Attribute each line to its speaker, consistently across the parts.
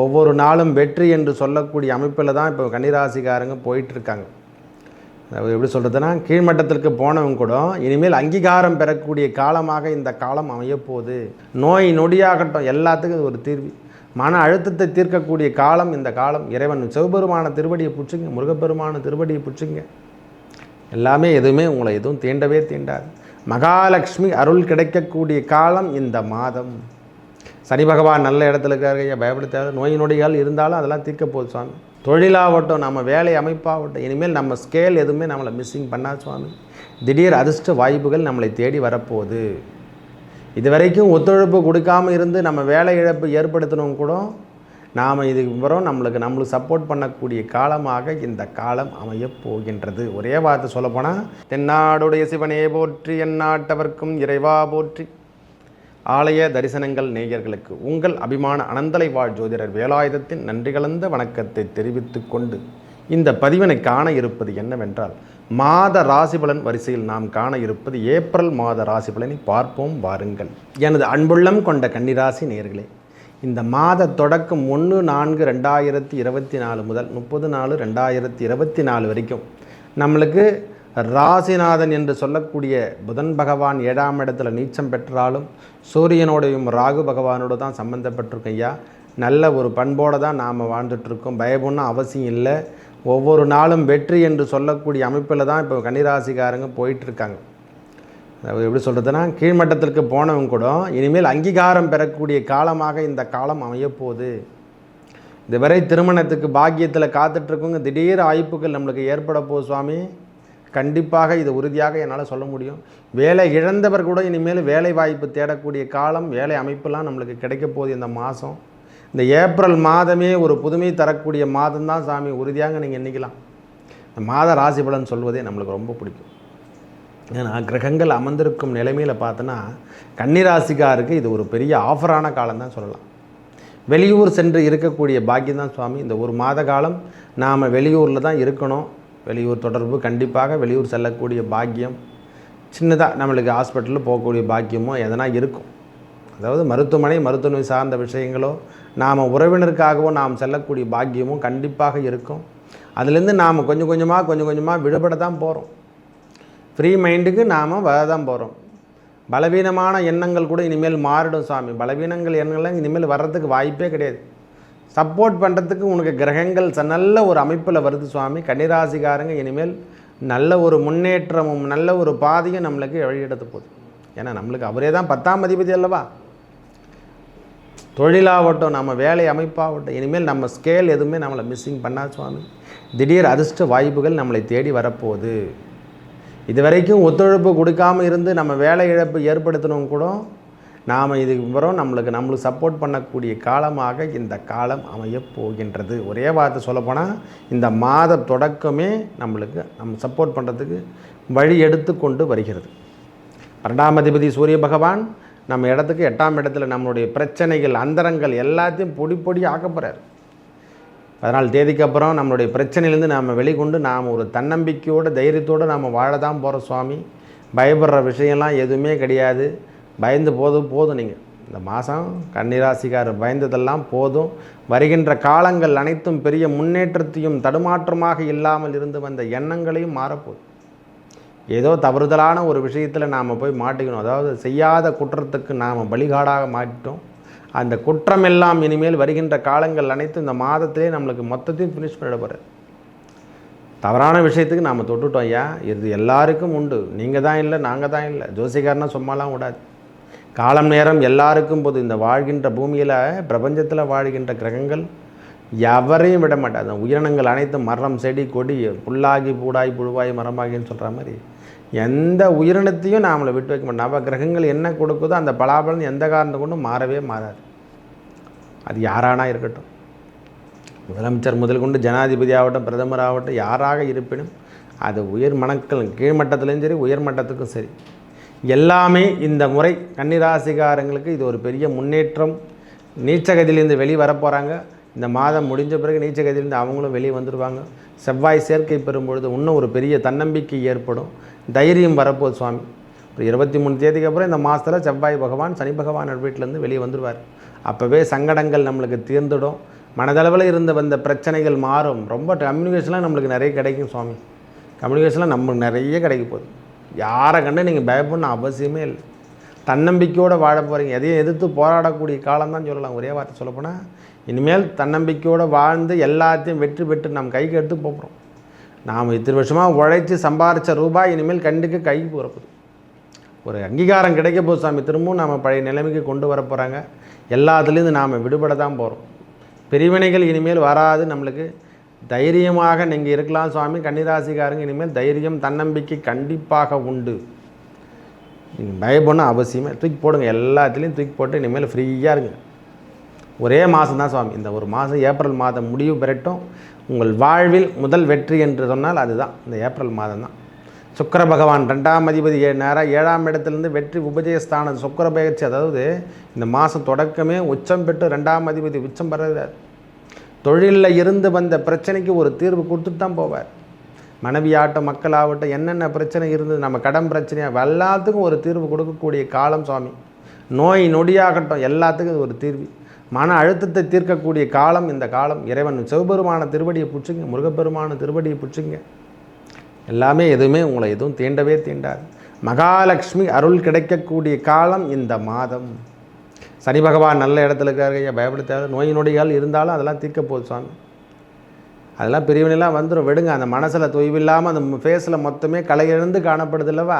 Speaker 1: ஒவ்வொரு நாளும் வெற்றி என்று சொல்லக்கூடிய அமைப்பில் தான் இப்போ கன்னிராசிக்காரங்க போயிட்டுருக்காங்க எப்படி சொல்கிறதுனா கீழ்மட்டத்திற்கு போனவங்க கூட இனிமேல் அங்கீகாரம் பெறக்கூடிய காலமாக இந்த காலம் அமையப்போகுது நோய் நொடியாகட்டும் எல்லாத்துக்கும் ஒரு தீர்வு மன அழுத்தத்தை தீர்க்கக்கூடிய காலம் இந்த காலம் இறைவன் சிவபெருமான திருவடியை பிடிச்சிங்க முருகப்பெருமான திருவடியை பிடிச்சிங்க எல்லாமே எதுவுமே உங்களை எதுவும் தீண்டவே தீண்டாது மகாலட்சுமி அருள் கிடைக்கக்கூடிய காலம் இந்த மாதம் சனி பகவான் நல்ல இடத்துல இருக்காரு ஐயா பயப்பட தேவை நோய் நொடிகள் இருந்தாலும் அதெல்லாம் தீர்க்க போகுது சுவாமி தொழிலாகட்டும் நம்ம வேலை அமைப்பாகட்டும் இனிமேல் நம்ம ஸ்கேல் எதுவுமே நம்மளை மிஸ்ஸிங் பண்ணா சுவாமி திடீர் அதிர்ஷ்ட வாய்ப்புகள் நம்மளை தேடி வரப்போகுது இது வரைக்கும் ஒத்துழைப்பு கொடுக்காமல் இருந்து நம்ம வேலை இழப்பு ஏற்படுத்தணும் கூட நாம் இதுக்கு அப்புறம் நம்மளுக்கு நம்மளுக்கு சப்போர்ட் பண்ணக்கூடிய காலமாக இந்த காலம் அமையப் போகின்றது ஒரே வார்த்தை சொல்லப்போனால் தென்னாடுடைய சிவனே போற்றி எந்நாட்டவர்க்கும் இறைவா போற்றி ஆலய தரிசனங்கள் நேயர்களுக்கு உங்கள் அபிமான அனந்தலை வாழ் ஜோதிடர் வேலாயுதத்தின் நன்றிகளந்த வணக்கத்தை தெரிவித்து கொண்டு இந்த பதிவினை காண இருப்பது என்னவென்றால் மாத ராசிபலன் வரிசையில் நாம் காண இருப்பது ஏப்ரல் மாத ராசிபலனை பார்ப்போம் வாருங்கள் எனது அன்புள்ளம் கொண்ட கன்னிராசி நேர்களே இந்த மாத தொடக்கம் ஒன்று நான்கு ரெண்டாயிரத்தி இருபத்தி நாலு முதல் முப்பது நாலு ரெண்டாயிரத்தி இருபத்தி நாலு வரைக்கும் நம்மளுக்கு ராசிநாதன் என்று சொல்லக்கூடிய புதன் பகவான் ஏழாம் இடத்துல நீச்சம் பெற்றாலும் சூரியனோடையும் ராகு பகவானோடு தான் சம்மந்தப்பட்டிருக்கும் ஐயா நல்ல ஒரு பண்போடு தான் நாம் வாழ்ந்துட்டுருக்கோம் பயபுன்னு அவசியம் இல்லை ஒவ்வொரு நாளும் வெற்றி என்று சொல்லக்கூடிய அமைப்பில் தான் இப்போ கன்னிராசிக்காரங்க போயிட்டுருக்காங்க எப்படி சொல்கிறதுனா கீழ்மட்டத்திற்கு போனவங்க கூட இனிமேல் அங்கீகாரம் பெறக்கூடிய காலமாக இந்த காலம் அமையப்போகுது இதுவரை திருமணத்துக்கு பாக்கியத்தில் காத்துட்ருக்குங்க திடீர் ஆய்ப்புகள் நம்மளுக்கு ஏற்பட போகுது சுவாமி கண்டிப்பாக இது உறுதியாக என்னால் சொல்ல முடியும் வேலை இழந்தவர் கூட இனிமேல் வேலை வாய்ப்பு தேடக்கூடிய காலம் வேலை அமைப்பெல்லாம் நம்மளுக்கு கிடைக்க போகுது இந்த மாதம் இந்த ஏப்ரல் மாதமே ஒரு புதுமை தரக்கூடிய மாதம்தான் சாமி உறுதியாக நீங்கள் நினைக்கலாம் இந்த மாத ராசி பலன் சொல்வதே நம்மளுக்கு ரொம்ப பிடிக்கும் ஏன்னா கிரகங்கள் அமர்ந்திருக்கும் நிலைமையில் பார்த்தோன்னா கன்னிராசிக்காருக்கு இது ஒரு பெரிய ஆஃபரான காலம் தான் சொல்லலாம் வெளியூர் சென்று இருக்கக்கூடிய பாக்கியம் தான் சுவாமி இந்த ஒரு மாத காலம் நாம் வெளியூரில் தான் இருக்கணும் வெளியூர் தொடர்பு கண்டிப்பாக வெளியூர் செல்லக்கூடிய பாக்கியம் சின்னதாக நம்மளுக்கு ஹாஸ்பிட்டலில் போகக்கூடிய பாக்கியமோ எதனா இருக்கும் அதாவது மருத்துவமனை மருத்துவமனை சார்ந்த விஷயங்களோ நாம் உறவினருக்காகவும் நாம் செல்லக்கூடிய பாக்கியமும் கண்டிப்பாக இருக்கும் அதுலேருந்து நாம் கொஞ்சம் கொஞ்சமாக கொஞ்சம் கொஞ்சமாக விடுபட தான் போகிறோம் ஃப்ரீ மைண்டுக்கு நாம் வர தான் போகிறோம் பலவீனமான எண்ணங்கள் கூட இனிமேல் மாறிடும் சாமி பலவீனங்கள் எண்ணங்கள்லாம் இனிமேல் வர்றதுக்கு வாய்ப்பே கிடையாது சப்போர்ட் பண்ணுறதுக்கு உனக்கு கிரகங்கள் ச நல்ல ஒரு அமைப்பில் வருது சுவாமி கன்னிராசிக்காரங்க இனிமேல் நல்ல ஒரு முன்னேற்றமும் நல்ல ஒரு பாதையும் நம்மளுக்கு வழியெடுத்து போகுது ஏன்னா நம்மளுக்கு அவரே தான் பத்தாம் அதிபதி அல்லவா தொழிலாகட்டும் நம்ம வேலை அமைப்பாகட்டும் இனிமேல் நம்ம ஸ்கேல் எதுவுமே நம்மளை மிஸ்ஸிங் பண்ணா சுவாமி திடீர் அதிர்ஷ்ட வாய்ப்புகள் நம்மளை தேடி வரப்போகுது இது வரைக்கும் ஒத்துழைப்பு கொடுக்காமல் இருந்து நம்ம வேலை இழப்பு ஏற்படுத்தணும் கூட நாம் இதுக்கு அப்புறம் நம்மளுக்கு நம்மளுக்கு சப்போர்ட் பண்ணக்கூடிய காலமாக இந்த காலம் அமையப் போகின்றது ஒரே வார்த்தை சொல்லப்போனால் இந்த மாத தொடக்கமே நம்மளுக்கு நம்ம சப்போர்ட் பண்ணுறதுக்கு வழி எடுத்து கொண்டு வருகிறது ரெண்டாம் அதிபதி சூரிய பகவான் நம்ம இடத்துக்கு எட்டாம் இடத்துல நம்மளுடைய பிரச்சனைகள் அந்தரங்கள் எல்லாத்தையும் பொடி பொடி ஆக்கப்படுறார் பதினாலு தேதிக்கு அப்புறம் நம்மளுடைய பிரச்சனையிலேருந்து நாம் வெளிக்கொண்டு நாம் ஒரு தன்னம்பிக்கையோடு தைரியத்தோடு நாம் வாழ தான் போகிறோம் சுவாமி பயப்படுற விஷயம்லாம் எதுவுமே கிடையாது பயந்து போதும் போதும் நீங்கள் இந்த மாதம் கன்னிராசிக்காரர் பயந்ததெல்லாம் போதும் வருகின்ற காலங்கள் அனைத்தும் பெரிய முன்னேற்றத்தையும் தடுமாற்றமாக இல்லாமல் இருந்து வந்த எண்ணங்களையும் மாறப்போகுது ஏதோ தவறுதலான ஒரு விஷயத்தில் நாம் போய் மாட்டிக்கணும் அதாவது செய்யாத குற்றத்துக்கு நாம் வழிகாடாக மாட்டிட்டோம் அந்த குற்றம் எல்லாம் இனிமேல் வருகின்ற காலங்கள் அனைத்தும் இந்த மாதத்திலே நம்மளுக்கு மொத்தத்தையும் ஃபினிஷ் பண்ணிடப்படுற தவறான விஷயத்துக்கு நாம் தொட்டுட்டோம் ஐயா இது எல்லாருக்கும் உண்டு நீங்கள் தான் இல்லை நாங்கள் தான் இல்லை ஜோசிகாரனா சும்மாலாம் விடாது காலம் நேரம் எல்லாருக்கும் போது இந்த வாழ்கின்ற பூமியில் பிரபஞ்சத்தில் வாழ்கின்ற கிரகங்கள் எவரையும் விட மாட்டாது உயிரினங்கள் அனைத்தும் மரம் செடி கொடி புல்லாகி பூடாய் புழுவாய் மரமாகின்னு சொல்கிற மாதிரி எந்த உயிரினத்தையும் நாமளை விட்டு வைக்க மாட்டோம் நவ கிரகங்கள் என்ன கொடுக்குதோ அந்த பலாபலன் எந்த காரணத்தை கொண்டும் மாறவே மாறாது அது யாரானா இருக்கட்டும் முதலமைச்சர் முதல் கொண்டு ஜனாதிபதி ஆகட்டும் பிரதமர் ஆகட்டும் யாராக இருப்பினும் அது உயர் மனக்கள் கீழ்மட்டத்துலேயும் சரி உயர்மட்டத்துக்கும் சரி எல்லாமே இந்த முறை கன்னிராசிகாரங்களுக்கு இது ஒரு பெரிய முன்னேற்றம் நீச்சகதியிலேருந்து வெளியே வரப்போகிறாங்க இந்த மாதம் முடிஞ்ச பிறகு நீச்சகதியிலேருந்து அவங்களும் வெளியே வந்துடுவாங்க செவ்வாய் சேர்க்கை பெறும்பொழுது இன்னும் ஒரு பெரிய தன்னம்பிக்கை ஏற்படும் தைரியம் வரப்போது சுவாமி ஒரு இருபத்தி மூணு தேதிக்கு அப்புறம் இந்த மாதத்தில் செவ்வாய் பகவான் சனி பகவான் வீட்டிலேருந்து வெளியே வந்துடுவார் அப்போவே சங்கடங்கள் நம்மளுக்கு தீர்ந்துடும் மனதளவில் இருந்த வந்த பிரச்சனைகள் மாறும் ரொம்ப கம்யூனிகேஷன்லாம் நம்மளுக்கு நிறைய கிடைக்கும் சுவாமி கம்யூனிகேஷன்லாம் நம்மளுக்கு நிறைய கிடைக்க போகுது யாரை கண்டு நீங்கள் பயப்படணும் அவசியமே இல்லை தன்னம்பிக்கையோடு வாழ போகிறீங்க எதையும் எதிர்த்து போராடக்கூடிய காலம் தான் சொல்லலாம் ஒரே வார்த்தை சொல்லப்போனால் இனிமேல் தன்னம்பிக்கையோடு வாழ்ந்து எல்லாத்தையும் வெற்றி பெற்று நம்ம கைக்கு எடுத்து போகிறோம் நாம் இத்தனை வருஷமாக உழைச்சி சம்பாரித்த ரூபாய் இனிமேல் கண்டுக்கு கைக்கு போகிறப்போது ஒரு அங்கீகாரம் கிடைக்க போது சாமி திரும்பவும் நாம் பழைய நிலைமைக்கு கொண்டு வர போகிறாங்க எல்லாத்துலேருந்து நாம் விடுபட தான் போகிறோம் பிரிவினைகள் இனிமேல் வராது நம்மளுக்கு தைரியமாக நீங்கள் இருக்கலாம் சுவாமி கன்னிராசிக்காரங்க இனிமேல் தைரியம் தன்னம்பிக்கை கண்டிப்பாக உண்டு நீங்கள் பயப்படணும் அவசியமே தூக்கி போடுங்க எல்லாத்துலேயும் தூக்கி போட்டு இனிமேல் ஃப்ரீயாக இருங்க ஒரே மாதம் தான் சுவாமி இந்த ஒரு மாதம் ஏப்ரல் மாதம் முடிவு பெறட்டும் உங்கள் வாழ்வில் முதல் வெற்றி என்று சொன்னால் அதுதான் இந்த ஏப்ரல் மாதம் தான் சுக்கர பகவான் ரெண்டாம் அதிபதி ஏ நேராக ஏழாம் இடத்துலேருந்து வெற்றி உபஜயஸ்தானம் சுக்கர பயிற்சி அதாவது இந்த மாதம் தொடக்கமே உச்சம் பெற்று ரெண்டாம் அதிபதி உச்சம் பெறார் தொழிலில் இருந்து வந்த பிரச்சனைக்கு ஒரு தீர்வு கொடுத்துட்டு தான் போவார் மனைவியாகட்டும் மக்களாகட்டும் என்னென்ன பிரச்சனை இருந்தது நம்ம கடன் பிரச்சனையாக எல்லாத்துக்கும் ஒரு தீர்வு கொடுக்கக்கூடிய காலம் சுவாமி நோய் நொடியாகட்டும் எல்லாத்துக்கும் ஒரு தீர்வு மன அழுத்தத்தை தீர்க்கக்கூடிய காலம் இந்த காலம் இறைவன் சிவபெருமான திருவடியை பிடிச்சிங்க முருகப்பெருமான திருவடியை பிடிச்சிங்க எல்லாமே எதுவுமே உங்களை எதுவும் தீண்டவே தீண்டாது மகாலட்சுமி அருள் கிடைக்கக்கூடிய காலம் இந்த மாதம் சனி பகவான் நல்ல இடத்துல இருக்காரு ஐயா நோய் நொடிகள் இருந்தாலும் அதெல்லாம் தீர்க்க போகுது சுவாமி அதெல்லாம் பிரிவினைலாம் வந்துடும் விடுங்க அந்த மனசில் தொய்வில்லாமல் அந்த ஃபேஸில் மொத்தமே கலையிலிருந்து காணப்படுது இல்லைவா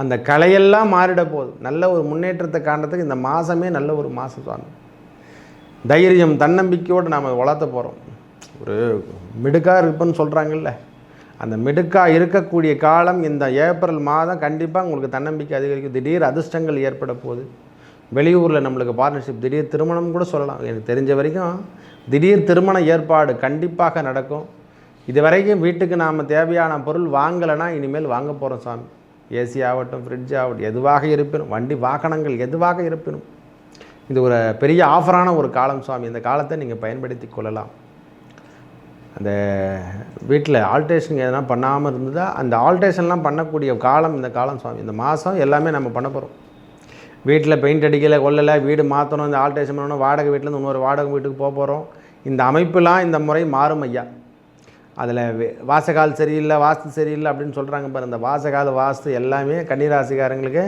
Speaker 1: அந்த கலையெல்லாம் மாறிட போகுது நல்ல ஒரு முன்னேற்றத்தை காண்றதுக்கு இந்த மாதமே நல்ல ஒரு மாதம் சுவாமி தைரியம் தன்னம்பிக்கையோடு நாம் வளர்த்த போகிறோம் ஒரு மிடுக்காக இருப்பன்னு சொல்கிறாங்கல்ல அந்த மிடுக்காக இருக்கக்கூடிய காலம் இந்த ஏப்ரல் மாதம் கண்டிப்பாக உங்களுக்கு தன்னம்பிக்கை அதிகரிக்கும் திடீர் அதிர்ஷ்டங்கள் ஏற்பட போகுது வெளியூரில் நம்மளுக்கு பார்ட்னர்ஷிப் திடீர் திருமணம் கூட சொல்லலாம் எனக்கு தெரிஞ்ச வரைக்கும் திடீர் திருமண ஏற்பாடு கண்டிப்பாக நடக்கும் இது வரைக்கும் வீட்டுக்கு நாம் தேவையான பொருள் வாங்கலைன்னா இனிமேல் வாங்க போகிறோம் சாமி ஏசி ஆகட்டும் ஃப்ரிட்ஜ் ஆகட்டும் எதுவாக இருப்பினும் வண்டி வாகனங்கள் எதுவாக இருப்பினும் இது ஒரு பெரிய ஆஃபரான ஒரு காலம் சுவாமி இந்த காலத்தை நீங்கள் பயன்படுத்தி கொள்ளலாம் அந்த வீட்டில் ஆல்ட்ரேஷன் எதனா பண்ணாமல் இருந்தால் அந்த ஆல்ட்ரேஷன்லாம் பண்ணக்கூடிய காலம் இந்த காலம் சுவாமி இந்த மாதம் எல்லாமே நம்ம பண்ண போகிறோம் வீட்டில் பெயிண்ட் அடிக்கலை கொள்ளலை வீடு மாற்றணும் இந்த ஆல்ட்ரேஷன் பண்ணணும் வாடகை வீட்டிலேருந்து இன்னொரு வாடகை வீட்டுக்கு போக போகிறோம் இந்த அமைப்புலாம் இந்த முறை மாறும் ஐயா அதில் வாசகால் சரியில்லை வாஸ்து சரியில்லை அப்படின்னு சொல்கிறாங்க பாரு இந்த வாசகால் வாஸ்து எல்லாமே கன்னிராசிக்காரங்களுக்கு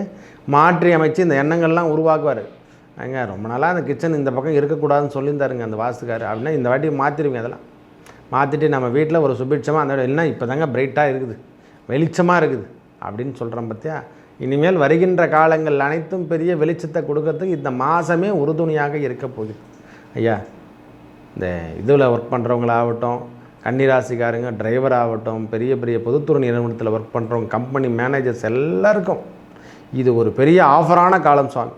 Speaker 1: மாற்றி அமைச்சு இந்த எண்ணங்கள்லாம் உருவாக்குவார் ஏங்க ரொம்ப நாளாக அந்த கிச்சன் இந்த பக்கம் இருக்கக்கூடாதுன்னு சொல்லியிருந்தாருங்க அந்த வாஸ்துக்கார் அப்படின்னா இந்த வாட்டி மாற்றிடுவீங்க அதெல்லாம் மாற்றிட்டு நம்ம வீட்டில் ஒரு சுபிட்சமாக அந்த இல்லைன்னா இப்போ தாங்க பிரைட்டாக இருக்குது வெளிச்சமாக இருக்குது அப்படின்னு சொல்கிறோம் பார்த்தியா இனிமேல் வருகின்ற காலங்கள் அனைத்தும் பெரிய வெளிச்சத்தை கொடுக்கறதுக்கு இந்த மாதமே உறுதுணையாக இருக்க போகுது ஐயா இந்த இதில் ஒர்க் பண்ணுறவங்களாகட்டும் கன்னிராசிக்காரங்க டிரைவர் ஆகட்டும் பெரிய பெரிய பொதுத்துறை நிறுவனத்தில் ஒர்க் பண்ணுறவங்க கம்பெனி மேனேஜர்ஸ் எல்லாருக்கும் இது ஒரு பெரிய ஆஃபரான காலம் சுவாமி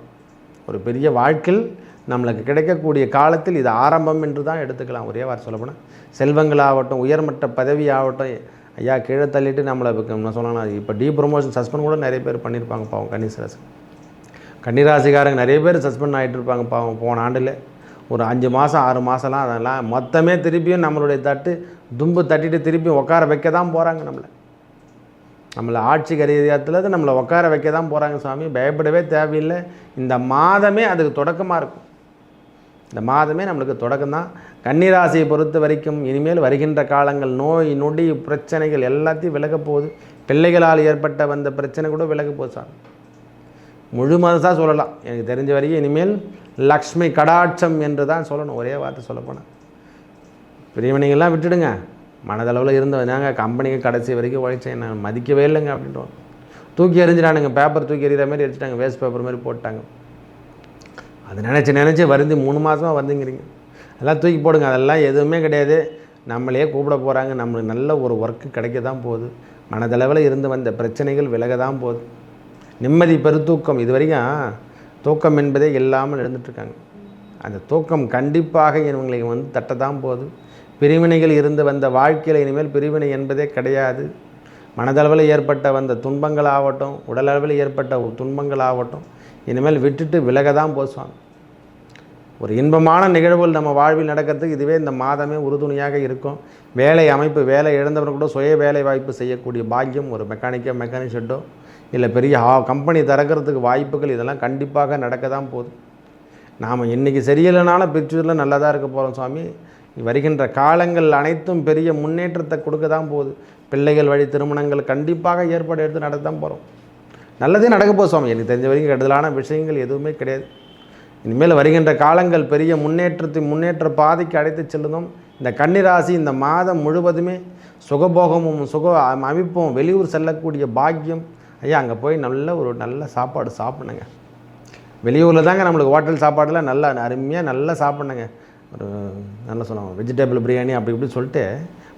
Speaker 1: ஒரு பெரிய வாழ்க்கையில் நம்மளுக்கு கிடைக்கக்கூடிய காலத்தில் இது ஆரம்பம் என்று தான் எடுத்துக்கலாம் ஒரே வாரம் சொல்லப்போனால் செல்வங்களாகட்டும் உயர்மட்ட பதவி ஆகட்டும் ஐயா கீழே தள்ளிட்டு நம்மளை நான் சொல்லலாம் இப்போ டீ ப்ரொமோஷன் சஸ்பெண்ட் கூட நிறைய பேர் பண்ணியிருப்பாங்க பாவம் கன்னிராசி கன்னிராசிக்காரங்க நிறைய பேர் சஸ்பெண்ட் ஆகிட்டு இருப்பாங்க பாவம் போன ஆண்டில் ஒரு அஞ்சு மாதம் ஆறு மாதம்லாம் அதெல்லாம் மொத்தமே திருப்பியும் நம்மளுடைய தட்டு தும்பு தட்டிட்டு திருப்பியும் உட்கார வைக்க தான் போகிறாங்க நம்மளை நம்மளை ஆட்சி கரீதியத்தில் நம்மளை உட்கார வைக்க தான் போகிறாங்க சுவாமி பயப்படவே தேவையில்லை இந்த மாதமே அதுக்கு தொடக்கமாக இருக்கும் இந்த மாதமே நம்மளுக்கு தொடக்கம் தான் கன்னிராசியை பொறுத்த வரைக்கும் இனிமேல் வருகின்ற காலங்கள் நோய் நொடி பிரச்சனைகள் எல்லாத்தையும் விலக போகுது பிள்ளைகளால் ஏற்பட்ட வந்த பிரச்சனை கூட விலக போகுது சார் முழு மதத்தான் சொல்லலாம் எனக்கு தெரிஞ்ச வரைக்கும் இனிமேல் லக்ஷ்மி கடாட்சம் என்று தான் சொல்லணும் ஒரே வார்த்தை சொல்லப்போனேன் பிரியமணிகள்லாம் விட்டுடுங்க மனதளவில் இருந்தவன் நாங்கள் கம்பெனிக்கு கடைசி வரைக்கும் உழைச்சேன் நான் மதிக்கவே இல்லைங்க அப்படின்றோம் தூக்கி எறிஞ்சிட்டானுங்க பேப்பர் தூக்கி எறிகிற மாதிரி எரிச்சிட்டாங்க வேஸ்ட் பேப்பர் மாதிரி போட்டாங்க அதை நினச்சி நினச்சி வருந்தி மூணு மாதமாக வருதுங்கிறீங்க அதெல்லாம் தூக்கி போடுங்க அதெல்லாம் எதுவுமே கிடையாது நம்மளே கூப்பிட போகிறாங்க நம்மளுக்கு நல்ல ஒரு ஒர்க்கு கிடைக்க தான் போகுது மனதளவில் இருந்து வந்த பிரச்சனைகள் விலக தான் போகுது நிம்மதி பெருத்தூக்கம் இது வரைக்கும் தூக்கம் என்பதே இல்லாமல் இருந்துகிட்ருக்காங்க அந்த தூக்கம் கண்டிப்பாக இவங்களுக்கு வந்து தட்டதான் போகுது பிரிவினைகள் இருந்து வந்த வாழ்க்கையில் இனிமேல் பிரிவினை என்பதே கிடையாது மனதளவில் ஏற்பட்ட வந்த துன்பங்கள் ஆகட்டும் உடலளவில் ஏற்பட்ட துன்பங்கள் ஆகட்டும் இனிமேல் விட்டுட்டு விலக தான் போசுவாங்க ஒரு இன்பமான நிகழ்வுகள் நம்ம வாழ்வில் நடக்கிறதுக்கு இதுவே இந்த மாதமே உறுதுணையாக இருக்கும் வேலை அமைப்பு வேலை இழந்தவர் கூட சுய வேலை வாய்ப்பு செய்யக்கூடிய பாக்கியம் ஒரு மெக்கானிக்கோ மெக்கானிஷெட்டோ இல்லை பெரிய ஹா கம்பெனி திறக்கிறதுக்கு வாய்ப்புகள் இதெல்லாம் கண்டிப்பாக நடக்க தான் போகுது நாம் இன்றைக்கி சரியில்லைனாலும் பிக்சரில் நல்லா தான் இருக்க போகிறோம் சுவாமி வருகின்ற காலங்கள் அனைத்தும் பெரிய முன்னேற்றத்தை கொடுக்க தான் போகுது பிள்ளைகள் வழி திருமணங்கள் கண்டிப்பாக ஏற்பாடு எடுத்து நடக்க தான் போகிறோம் நல்லதே நடக்க போகுது சுவாமி எனக்கு தெரிஞ்ச வரைக்கும் கெடுதலான விஷயங்கள் எதுவுமே கிடையாது இனிமேல் வருகின்ற காலங்கள் பெரிய முன்னேற்றத்தை முன்னேற்ற பாதைக்கு அழைத்துச் செல்லுதும் இந்த கன்னிராசி இந்த மாதம் முழுவதுமே சுகபோகமும் சுக அமைப்பும் வெளியூர் செல்லக்கூடிய பாக்கியம் ஐயா அங்கே போய் நல்ல ஒரு நல்ல சாப்பாடு சாப்பிடுங்க வெளியூரில் தாங்க நம்மளுக்கு ஹோட்டல் சாப்பாடெல்லாம் நல்லா அருமையாக நல்லா சாப்பிடுங்க ஒரு நல்ல சொல்லுவாங்க வெஜிடபிள் பிரியாணி அப்படி இப்படி சொல்லிட்டு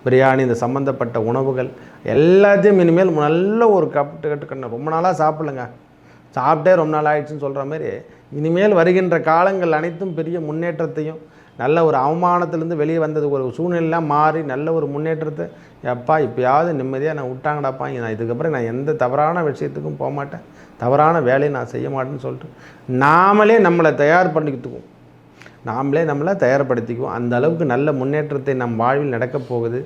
Speaker 1: பிரியாணி இந்த சம்மந்தப்பட்ட உணவுகள் எல்லாத்தையும் இனிமேல் நல்ல ஒரு கப்பிட்டு கட்டுக்கணும் ரொம்ப நாளாக சாப்பிடலங்க சாப்பிட்டே ரொம்ப நாள் ஆயிடுச்சுன்னு சொல்கிற மாதிரி இனிமேல் வருகின்ற காலங்கள் அனைத்தும் பெரிய முன்னேற்றத்தையும் நல்ல ஒரு அவமானத்துலேருந்து வெளியே வந்தது ஒரு சூழ்நிலாம் மாறி நல்ல ஒரு முன்னேற்றத்தை எப்பா இப்போயாவது நிம்மதியாக நான் விட்டாங்கடாப்பா நான் இதுக்கப்புறம் நான் எந்த தவறான விஷயத்துக்கும் போக மாட்டேன் தவறான வேலையை நான் செய்ய மாட்டேன்னு சொல்லிட்டு நாமளே நம்மளை தயார் பண்ணிக்கிட்டுக்கும் நாமளே நம்மளை தயார்படுத்திக்குவோம் அந்த அளவுக்கு நல்ல முன்னேற்றத்தை நம் வாழ்வில் நடக்கப் போகுது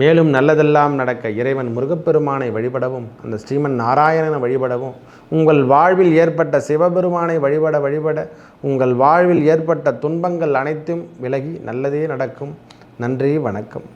Speaker 1: மேலும் நல்லதெல்லாம் நடக்க இறைவன் முருகப்பெருமானை வழிபடவும் அந்த ஸ்ரீமன் நாராயணனை வழிபடவும் உங்கள் வாழ்வில் ஏற்பட்ட சிவபெருமானை வழிபட வழிபட உங்கள் வாழ்வில் ஏற்பட்ட துன்பங்கள் அனைத்தும் விலகி நல்லதே நடக்கும் நன்றி வணக்கம்